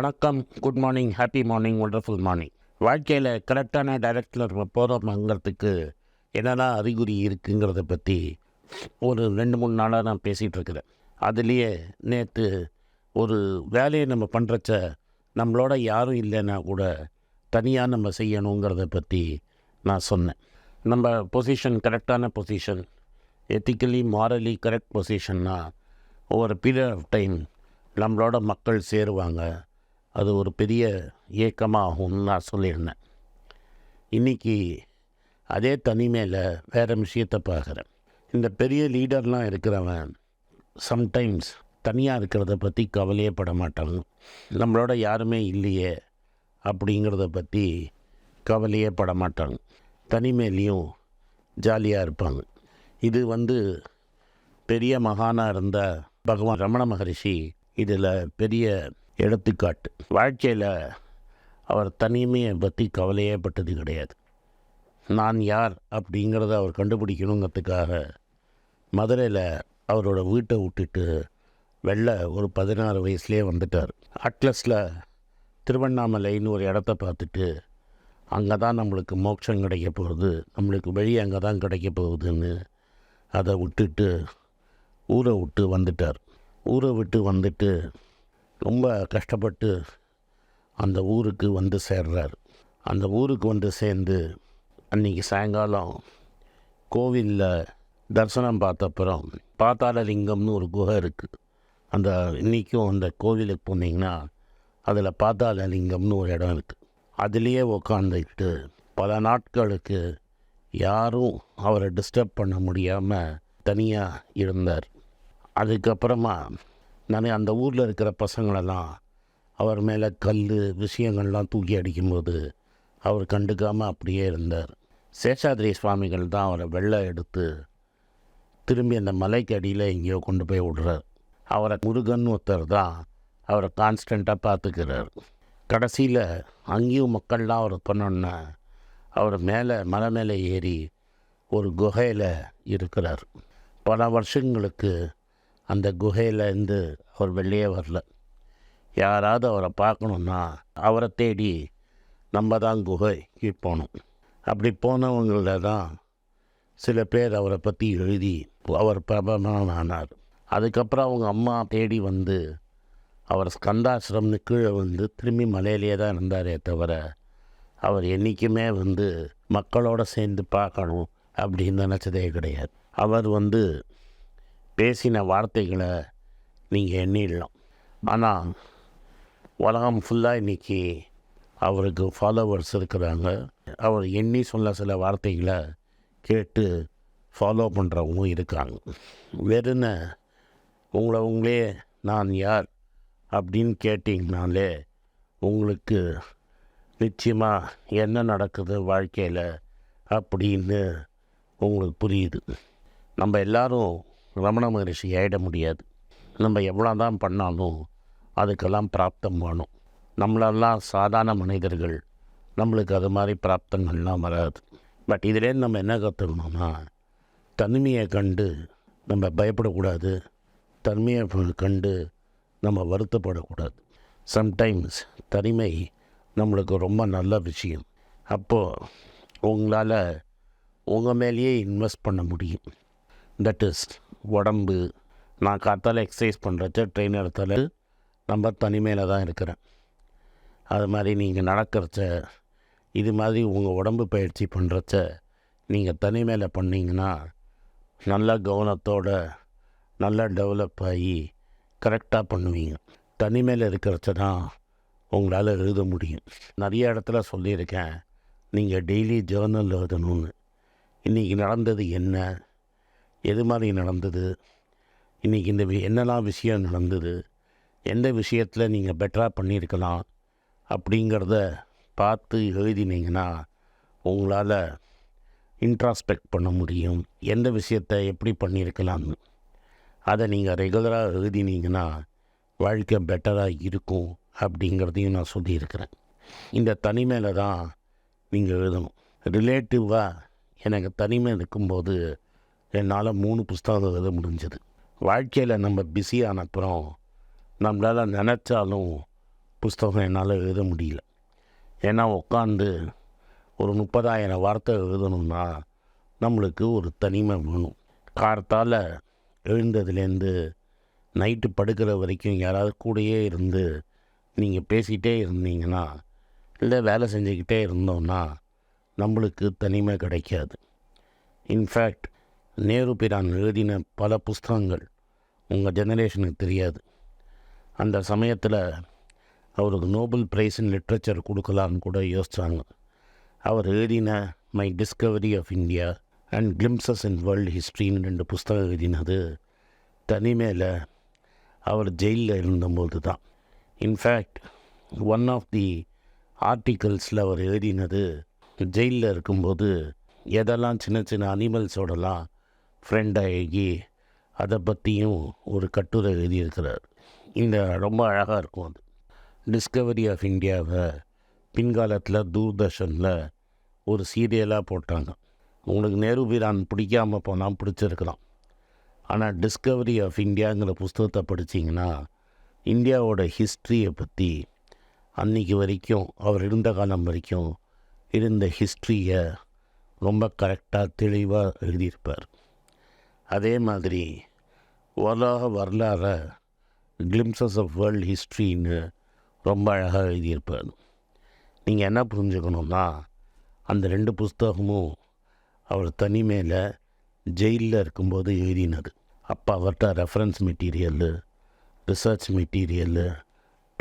வணக்கம். Good morning happy morning wonderful morning வாழ்க்கையில் கரெக்டான டைரக்டில் போகிறோம்ங்கிறதுக்கு என்னெல்லாம் அறிகுறி இருக்குங்கிறத பற்றி ஒரு ரெண்டு மூணு நாளாக நான் பேசிகிட்டு இருக்கிறேன். அதுலேயே நேற்று ஒரு வேலையை நம்ம பண்ணுறச்ச நம்மளோட யாரும் இல்லைன்னா கூட தனியாக நம்ம செய்யணுங்கிறத பற்றி நான் சொன்னேன். நம்ம பொசிஷன் கரெக்டான பொசிஷன் எத்திக்கலி மாரலி கரெக்ட் பொசிஷன்னா ஒவ்வொரு பீரியட் ஆஃப் டைம் நம்மளோட மக்கள் சேருவாங்க. அது ஒரு பெரிய ஏக்கமாகும்னு நான் சொல்லியிருந்தேன். இன்றைக்கி அதே தனிமையில் வேறு விஷயத்தை பார்க்குறேன். இந்த பெரிய லீடர்லாம் இருக்கிறவன் சம்டைம்ஸ் தனியாக இருக்கிறத பற்றி கவலையே பட மாட்டாங்க நம்மளோட யாருமே இல்லையே அப்படிங்கிறத பற்றி கவலையே பட மாட்டாங்க தனிமையிலையும் ஜாலியாக இருப்பாங்க. இது வந்து பெரிய மகானாக இருந்த பகவான் ரமண மகரிஷி இதில் பெரிய எடுத்துக்காட்டு. வாழ்க்கையில் அவர் தனிமையை பற்றி கவலையே பட்டது கிடையாது. நான் யார் அப்படிங்கிறத அவர் கண்டுபிடிக்கணுங்கிறதுக்காக மதுரையில் அவரோட வீட்டை விட்டுட்டு வெளில ஒரு பதினாறு வயசுலேயே வந்துட்டார். அட்லஸில் திருவண்ணாமலைன்னு ஒரு இடத்த பார்த்துட்டு அங்கே தான் நம்மளுக்கு மோட்சம் கிடைக்க போகுது. நம்மளுக்கு வழி அங்கே தான் கிடைக்க போகுதுன்னு அதை விட்டுட்டு ஊரை விட்டு வந்துட்டார். ஊரை விட்டு வந்துட்டு ரொம்ப கஷ்டப்பட்டு அந்த ஊருக்கு வந்து சேர்றார். அந்த ஊருக்கு வந்து சேர்ந்து அன்றைக்கி சாயங்காலம் கோவிலில் தரிசனம் பார்த்தப்புறம் பாத்தாளலிங்கம்னு ஒரு குகை இருக்குது அந்த இன்றைக்கும் அந்த கோவிலுக்கு போனீங்கன்னா அதில் பாத்தாளலிங்கம்னு ஒரு இடம் இருக்குது அதுலேயே உக்காந்துக்கிட்டு பல நாட்களுக்கு யாரும் அவரை டிஸ்டர்ப் பண்ண முடியாமல் தனியாக இருந்தார். அதுக்கப்புறமா நான் அந்த ஊரில் இருக்கிற பசங்களெல்லாம் அவர் மேலே கல் விஷயங்கள்லாம் தூக்கி அடிக்கும்போது அவர் கண்டுக்காமல் அப்படியே இருந்தார். சேஷாதிரி சுவாமிகள் தான் அவரை வெள்ளை எடுத்து திரும்பி அந்த மலைக்கு அடியில் எங்கேயோ கொண்டு போய் விடுறார். அவரை முருகன் ஒருத்தர் தான் அவரை கான்ஸ்டண்ட்டாக பார்த்துக்கிறார். கடைசியில் அங்கேயும் மக்கள்லாம் அவர் பண்ணோன்னா அவர் மேலே மலை மேலே ஏறி ஒரு குகையில் இருக்கிறார். பல வருஷங்களுக்கு அந்த குகையிலேருந்து அவர் வெளியே வரல. யாராவது அவரை பார்க்கணுன்னா அவரை தேடி நம்ம தான் குகைக்கு போகணும். அப்படி போனவங்கள தான் சில பேர் அவரை பற்றி எழுதி அவர் பிரபலமான ஆனார் அதுக்கப்புறம் அவங்க அம்மா தேடி வந்து அவர் ஸ்கந்தாசிரம்னு கீழே வந்து திரும்பி மலையிலே தான் இருந்தாரே தவிர அவர் என்றைக்குமே வந்து மக்களோடு சேர்ந்து பார்க்கணும் அப்படின்னு நினச்சதே கிடையாது. அவர் வந்து பேசின வார்த்தைகளை நீங்கள் எண்ணிடலாம். ஆனால் உலகம் ஃபுல்லாக இன்றைக்கி அவருக்கு ஃபாலோவர்ஸ் இருக்கிறாங்க. அவர் எண்ணி சொல்ல சில வார்த்தைகளை கேட்டு ஃபாலோ பண்ணுறவங்களும் இருக்காங்க. வெறுன உங்களை உங்களே நான் யார் அப்படின்னு கேட்டிங்கனாலே உங்களுக்கு நிச்சயமாக என்ன நடக்குது வாழ்க்கையில் அப்படின்னு உங்களுக்கு புரியுது. நம்ம எல்லோரும் ரமண மகரிஷி ஆகிட முடியாது. நம்ம எவ்வளோ தான் பண்ணாலும் அதுக்கெல்லாம் பிராப்தம் வேணும். நம்மளெல்லாம் சாதாரண மனிதர்கள். நம்மளுக்கு அது மாதிரி பிராப்தங்கள்லாம் வராது. பட் இதுலேருந்து நம்ம என்ன கற்றுக்கணும்னா தனிமையை கண்டு நம்ம பயப்படக்கூடாது. தனிமையை கண்டு நம்ம வருத்தப்படக்கூடாது. சம்டைம்ஸ் தனிமை நம்மளுக்கு ரொம்ப நல்ல விஷயம். அப்போது உங்களால் உங்கள் மேலேயே இன்வெஸ்ட் பண்ண முடியும். தட் இஸ் உடம்பு. நான் காத்தால் எக்ஸசைஸ் பண்ணுறது ட்ரெயின் இடத்துல நம்ம தனிமையில் தான் இருக்கிறேன். அது மாதிரி நீங்கள் நடக்கிறச்ச இது மாதிரி உங்கள் உடம்பு பயிற்சி பண்ணுறச்ச நீங்கள் தனிமையில் பண்ணிங்கன்னா நல்ல கவனத்தோடு நல்லா டெவலப் ஆகி கரெக்டாக பண்ணுவீங்க. தனிமையில் இருக்கிறச்ச தான் உங்களால் எழுத முடியும். நிறைய இடத்துல சொல்லியிருக்கேன் நீங்கள் டெய்லி ஜேர்னல் எழுதணும்னு. இன்றைக்கி நடந்தது என்ன? எது மாதிரி நடந்தது? இன்றைக்கி இந்த வி- என்னெல்லாம் விஷயம் நடந்தது? எந்த விஷயத்தில் நீங்கள் பெட்டராக பண்ணியிருக்கலாம்? அப்படிங்கிறத பார்த்து எழுதினீங்கன்னா உங்களால் இன்ட்ராஸ்பெக்ட் பண்ண முடியும். எந்த விஷயத்தை எப்படி பண்ணியிருக்கலாம்னு. அதை நீங்கள் ரெகுலராக எழுதினீங்கன்னா வாழ்க்கை பெட்டராக இருக்கும் அப்படிங்கிறதையும் நான் சொல்லியிருக்கிறேன். இந்த தனிமையில் தான் நீங்கள் எழுதணும். ரிலேட்டிவாக எனக்கு தனிமை இருக்கும்போது என்னால் மூணு புஸ்தகம் எழுத முடிஞ்சது. வாழ்க்கையில் நம்ம பிஸியான அப்புறம் நம்மளால் நினச்சாலும் புஸ்தகம் என்னால் எழுத முடியல. ஏன்னா உட்காந்து ஒரு முப்பதாயிரம் வார்த்தை எழுதணும்னா நம்மளுக்கு ஒரு தனிமை வேணும். கார்த்தால் எழுந்ததுலேருந்து நைட்டு படுக்கிற வரைக்கும் யாராவது கூடயே இருந்து நீங்கள் பேசிகிட்டே இருந்தீங்கன்னா இல்லை வேலை செஞ்சுக்கிட்டே இருந்தோம்னா நம்மளுக்கு தனிமை கிடைக்காது. இன்ஃபேக்ட் நேரு பிரான் எழுதின பல புஸ்தகங்கள் உங்கள் ஜெனரேஷனுக்கு தெரியாது. அந்த சமயத்தில் அவருக்கு நோபல் பிரைஸ் இன் லிட்ரேச்சர் கொடுக்கலான்னு கூட யோசித்தாங்க அவர் எழுதின my discovery of India and glimpses in world ஹிஸ்ட்ரின்னு ரெண்டு புஸ்தகம் எழுதினது தனிமையில் அவர் ஜெயிலில் இருந்தபோது தான். In fact one of the ஆர்டிகல்ஸில் அவர் எழுதினது ஜெயிலில் இருக்கும்போது எதெல்லாம் சின்ன சின்ன அனிமல்ஸோடலாம் ஃப்ரெண்டாகி அதை பற்றியும் ஒரு கட்டுரை எழுதியிருக்கிறார். இந்த ரொம்ப அழகாக இருக்கும் அது. டிஸ்கவரி ஆஃப் இந்தியாவை பின்காலத்தில் தூர்தர்ஷனில் ஒரு சீரியலாக போட்டாங்க. உங்களுக்கு நேரு பிரான் பிடிக்காமல் போனால் பிடிச்சிருக்கலாம். ஆனால் டிஸ்கவரி ஆஃப் இந்தியாங்கிற புஸ்தகத்தை படிச்சிங்கன்னா இந்தியாவோட ஹிஸ்ட்ரியை பற்றி அன்றைக்கி வரைக்கும் அவர் இருந்த காலம் வரைக்கும் இருந்த ஹிஸ்ட்ரியை ரொம்ப கரெக்டாக தெளிவாக எழுதியிருப்பார். அதே மாதிரி உலக வரலாறை கிளிம்சஸ் ஆஃப் வேர்ல்ட் ஹிஸ்ட்ரின்னு ரொம்ப அழகாக எழுதியிருப்பார். நீங்கள் என்ன புரிஞ்சுக்கணும்னா அந்த ரெண்டு புஸ்தகமும் அவர் தனிமையில் ஜெயிலில் இருக்கும்போது எழுதினது. அப்போ அவர்கிட்ட reference material research material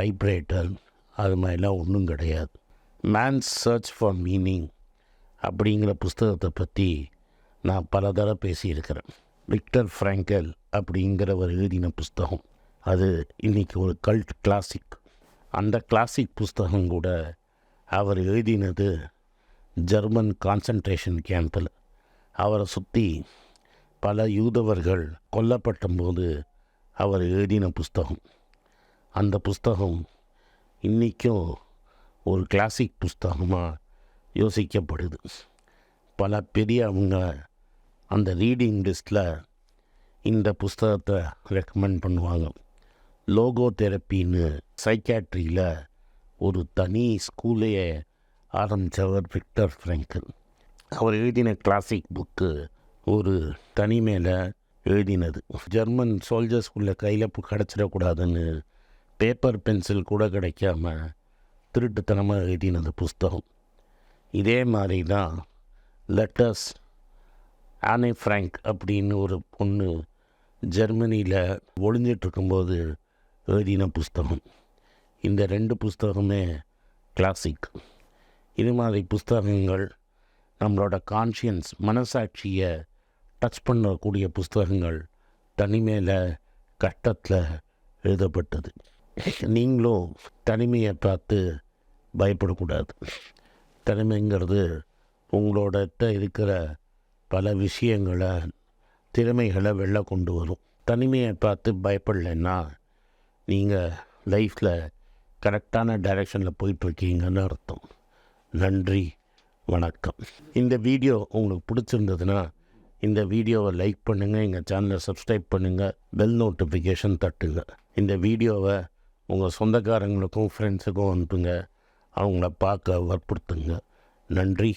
typewriter அது மாதிரிலாம் ஒன்றும் கிடையாது. மேன்ஸ் சர்ச் ஃபார் மீனிங் அப்படிங்கிற புஸ்தகத்தை பற்றி நான் பல தடவை பேசியிருக்கிறேன். விக்டர் ஃப்ராங்கல் அப்படிங்கிறவர் எழுதின புஸ்தகம். அது இன்றைக்கி ஒரு கல்ட் கிளாசிக் அந்த கிளாசிக் புஸ்தகம் கூட அவர் எழுதினது ஜெர்மன் கான்சன்ட்ரேஷன் கேம்பில் அவரை சுற்றி பல யூதவர்கள் கொல்லப்பட்டபோது அவர் எழுதின புஸ்தகம். அந்த புஸ்தகம் இன்றைக்கும் ஒரு கிளாசிக் புஸ்தகமாக யோசிக்கப்படுது. பல பெரியவங்க அந்த ரீடிங் லிஸ்ட்டில் இந்த புஸ்தகத்தை ரெக்கமெண்ட் பண்ணுவாங்க. லோகோ தெரப்பின்னு சைக்காட்ரியில் ஒரு தனி ஸ்கூலையே ஆரம்பித்தவர் விக்டர் ஃப்ரெங்கல். அவர் எழுதின கிளாசிக் புக்கு ஒரு தனிமையில் எழுதினது. ஜெர்மன் சோல்ஜர்ஸ்குள்ளே கையில் கிடச்சிடக்கூடாதுன்னு பேப்பர் பென்சில் கூட கிடைக்காம திருட்டுத்தனமாக எழுதினது புஸ்தகம். இதே மாதிரி தான் லெட்டர்ஸ் ஆனே ஃப்ராங்க் அப்படின்னு ஒரு பொண்ணு ஜெர்மனியில் ஒளிஞ்சிட்ருக்கும்போது எழுதின புஸ்தகம். இந்த ரெண்டு புஸ்தகமே கிளாசிக் இது மாதிரி புஸ்தகங்கள் நம்மளோட கான்ஷியன்ஸ் மனசாட்சியை டச் பண்ணக்கூடிய புஸ்தகங்கள் தனிமையில் கட்டத்தில் எழுதப்பட்டது. நீங்களும் தனிமையை பார்த்து பயப்படக்கூடாது. தனிமைங்கிறது உங்களோட இருக்கிற பல விஷயங்களை திறமைகளை வெளில கொண்டு வரும். தனிமையை பார்த்து பயப்படலைன்னா நீங்கள் லைஃப்பில் கரெக்டான டைரெக்ஷனில் போயிட்டுருக்கீங்கன்னு அர்த்தம். நன்றி வணக்கம். இந்த வீடியோ உங்களுக்கு பிடிச்சிருந்ததுன்னா இந்த வீடியோவை லைக் பண்ணுங்கள் எங்கள் சேனலை சப்ஸ்கிரைப் பண்ணுங்கள் பெல் நோட்டிஃபிகேஷன் தட்டுங்க. இந்த வீடியோவை உங்கள் சொந்தக்காரங்களுக்கும் ஃப்ரெண்ட்ஸுக்கும் அனுப்புங்க. அவங்கள பார்க்க வற்புறுத்துங்க. நன்றி